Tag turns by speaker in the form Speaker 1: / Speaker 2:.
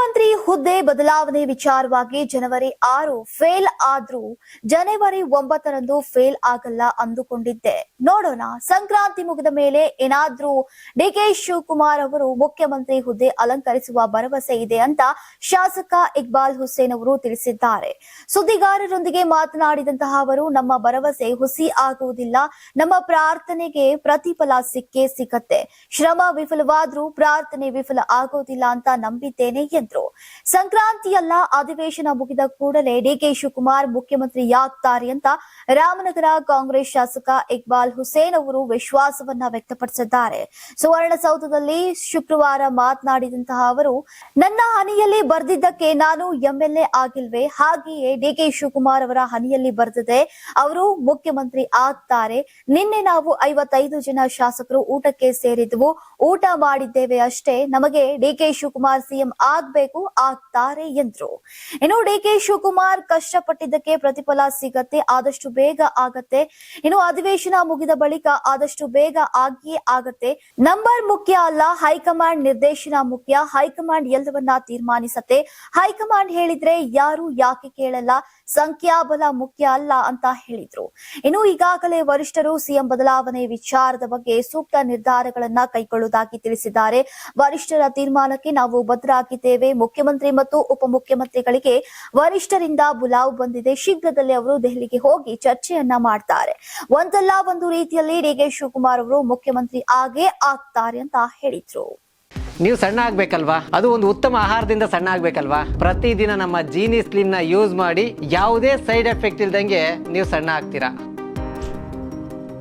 Speaker 1: ಮುಖ್ಯಮಂತ್ರಿ ಹುದ್ದೆ ಬದಲಾವಣೆ ವಿಚಾರವಾಗಿ ಜನವರಿ ಆರು ಫೇಲ್ ಆದ್ರೂ ಜನವರಿ ಒಂಬತ್ತರಂದು ಫೇಲ್ ಆಗಲ್ಲ ಅಂದುಕೊಂಡಿದ್ದೆ. ನೋಡೋಣ, ಸಂಕ್ರಾಂತಿ ಮುಗಿದ ಮೇಲೆ ಏನಾದ್ರೂ ಡಿಕೆ ಶಿವಕುಮಾರ್ ಅವರು ಮುಖ್ಯಮಂತ್ರಿ ಹುದ್ದೆ ಅಲಂಕರಿಸುವ ಭರವಸೆ ಇದೆ ಅಂತ ಶಾಸಕ ಇಕ್ಬಾಲ್ ಹುಸೇನ್ ಅವರು ತಿಳಿಸಿದ್ದಾರೆ. ಸುದ್ದಿಗಾರರೊಂದಿಗೆ ಮಾತನಾಡಿದಂತಹ ಅವರು, ನಮ್ಮ ಭರವಸೆ ಹುಸಿ ಆಗುವುದಿಲ್ಲ, ನಮ್ಮ ಪ್ರಾರ್ಥನೆಗೆ ಪ್ರತಿಫಲ ಸಿಕ್ಕೇ ಸಿಗತ್ತೆ ಶ್ರಮ ವಿಫಲವಾದ್ರೂ ಪ್ರಾರ್ಥನೆ ವಿಫಲ ಆಗೋದಿಲ್ಲ ಅಂತ ನಂಬಿದ್ದೇನೆ ಎಂದ್ರು ಸಂಕ್ರಾಂತಿಯಲ್ಲ ಅಧಿವೇಶನ ಮುಗಿದ ಕೂಡಲೇ ಡಿಕೆ ಶಿವಕುಮಾರ್ ಮುಖ್ಯಮಂತ್ರಿ ಯಾಗ್ತಾರೆ ಅಂತ ರಾಮನಗರ ಕಾಂಗ್ರೆಸ್ ಶಾಸಕ ಇಕ್ಬಾಲ್ ಹುಸೇನ್ ಅವರು ವಿಶ್ವಾಸವನ್ನ ವ್ಯಕ್ತಪಡಿಸಿದ್ದಾರೆ. ಸುವರ್ಣಸೌಧದಲ್ಲಿ ಶುಕ್ರವಾರ ಮಾತನಾಡಿದಂತಹ ಅವರು, ನನ್ನ ಹನಿಯಲ್ಲಿ ಬರ್ದಿದ್ದಕ್ಕೆ ನಾನು ಎಂಎಲ್ಎ ಆಗಿಲ್ವೇ, ಹಾಗೆಯೇ ಡಿಕೆ ಶಿವಕುಮಾರ್ ಅವರ ಹನಿಯಲ್ಲಿ ಬರೆದಿದೆ, ಅವರು ಮುಖ್ಯಮಂತ್ರಿ ಆಗ್ತಾರೆ, ನಿನ್ನೆ ನಾವು ಐವತ್ತೈದು ಜನ ಶಾಸಕರು ಊಟಕ್ಕೆ ಸೇರಿದ್ವು, ಊಟ ಮಾಡಿದ್ದೇವೆ ಅಷ್ಟೇ, ನಮಗೆ ಡಿಕೆ ಶಿವಕುಮಾರ್ ಸಿಎಂ ಆಗ್ಬೇಕು ಆಗ್ತಾರೆ ಎಂದ್ರು. ಇನ್ನು ಡಿ ಕೆ ಶಿವಕುಮಾರ್ ಕಷ್ಟಪಟ್ಟಿದ್ದಕ್ಕೆ ಪ್ರತಿಫಲ ಸಿಗತ್ತೆ, ಆದಷ್ಟು ಬೇಗ ಆಗತ್ತೆ. ಇನ್ನು ಅಧಿವೇಶನ ಮುಗಿದ ಬಳಿಕ ಆದಷ್ಟು ಬೇಗ ಆಗಿಯೇ ಆಗತ್ತೆ. ನಂಬರ್ ಮುಖ್ಯ ಅಲ್ಲ, ಹೈಕಮಾಂಡ್ ನಿರ್ದೇಶನ ಮುಖ್ಯ. ಹೈಕಮಾಂಡ್ ಎಲ್ಲವನ್ನ ತೀರ್ಮಾನಿಸತ್ತೆ. ಹೈಕಮಾಂಡ್ ಹೇಳಿದ್ರೆ ಯಾರು ಯಾಕೆ ಕೇಳಲ್ಲ, ಸಂಖ್ಯಾಬಲ ಮುಖ್ಯ ಅಲ್ಲ ಅಂತ ಹೇಳಿದ್ರು. ಇನ್ನು ಈಗಾಗಲೇ ವರಿಷ್ಠರು ಸಿಎಂ ಬದಲಾವಣೆ ವಿಚಾರದ ಬಗ್ಗೆ ಸೂಕ್ತ ನಿರ್ಧಾರಗಳನ್ನ ಕೈಗೊಳ್ಳುವುದಾಗಿ ತಿಳಿಸಿದ್ದಾರೆ. ವರಿಷ್ಠರ ತೀರ್ಮಾನಕ್ಕೆ ನಾವು ಬದ್ಧರಾಗಿದ್ದೇವೆ ಮುಖ್ಯಮಂತ್ರಿ ಮತ್ತು ಉಪಮುಖ್ಯಮಂತ್ರಿಗಳಿಗೆ ವರಿಷ್ಠರಿಂದ ಬುಲಾವ್ ಬಂದಿದೆ. ಶೀಘ್ರದಲ್ಲೇ ಅವರು ದೆಹಲಿಗೆ ಹೋಗಿ ಚರ್ಚೆಯನ್ನ ಮಾಡ್ತಾರೆ. ಒಂದಲ್ಲ ಒಂದು ರೀತಿಯಲ್ಲಿ ಡಿಕೆ ಶಿವಕುಮಾರ್ ಅವರು ಮುಖ್ಯಮಂತ್ರಿ ಆಗೇ ಆಗ್ತಾರೆ ಅಂತ ಹೇಳಿದ್ರು.
Speaker 2: ನೀವು ಸಣ್ಣ ಆಗ್ಬೇಕಲ್ವಾ? ಅದು ಒಂದು ಉತ್ತಮ ಆಹಾರದಿಂದ ಸಣ್ಣ ಆಗ್ಬೇಕಲ್ವಾ? ಪ್ರತಿದಿನ ನಮ್ಮ ಜೀನಿ ಸ್ಲಿಮ್ನ ಯೂಸ್ ಮಾಡಿ ಯಾವುದೇ ಸೈಡ್ ಎಫೆಕ್ಟ್ ಇಲ್ದಂಗೆ ನೀವು ಸಣ್ಣ ಆಗ್ತೀರಾ?